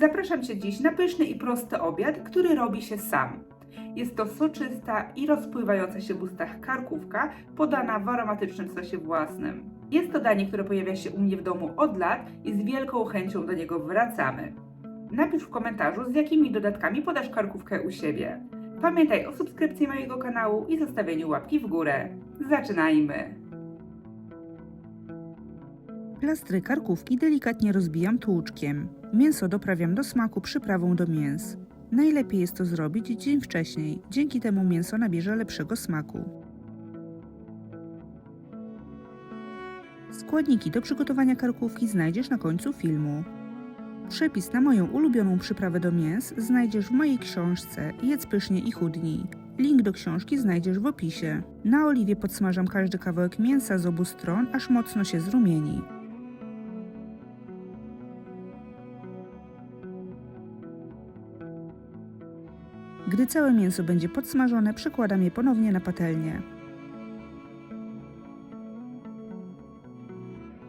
Zapraszam Cię dziś na pyszny i prosty obiad, który robi się sam. Jest to soczysta i rozpływająca się w ustach karkówka, podana w aromatycznym sosie własnym. Jest to danie, które pojawia się u mnie w domu od lat i z wielką chęcią do niego wracamy. Napisz w komentarzu, z jakimi dodatkami podasz karkówkę u siebie. Pamiętaj o subskrypcji mojego kanału i zostawieniu łapki w górę. Zaczynajmy! Plastry karkówki delikatnie rozbijam tłuczkiem. Mięso doprawiam do smaku przyprawą do mięs. Najlepiej jest to zrobić dzień wcześniej, dzięki temu mięso nabierze lepszego smaku. Składniki do przygotowania karkówki znajdziesz na końcu filmu. Przepis na moją ulubioną przyprawę do mięs znajdziesz w mojej książce Jedz pysznie i chudnij. Link do książki znajdziesz w opisie. Na oliwie podsmażam każdy kawałek mięsa z obu stron, aż mocno się zrumieni. Gdy całe mięso będzie podsmażone, przekładam je ponownie na patelnię.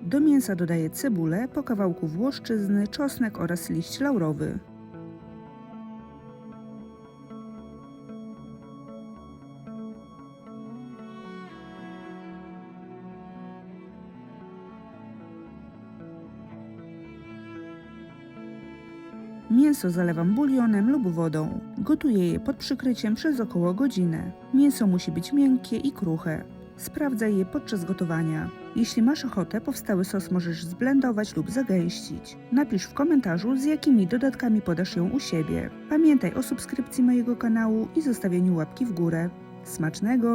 Do mięsa dodaję cebulę, po kawałku włoszczyzny, czosnek oraz liść laurowy. Mięso zalewam bulionem lub wodą. Gotuję je pod przykryciem przez około godzinę. Mięso musi być miękkie i kruche. Sprawdzaj je podczas gotowania. Jeśli masz ochotę, powstały sos możesz zblendować lub zagęścić. Napisz w komentarzu, z jakimi dodatkami podasz ją u siebie. Pamiętaj o subskrypcji mojego kanału i zostawieniu łapki w górę. Smacznego!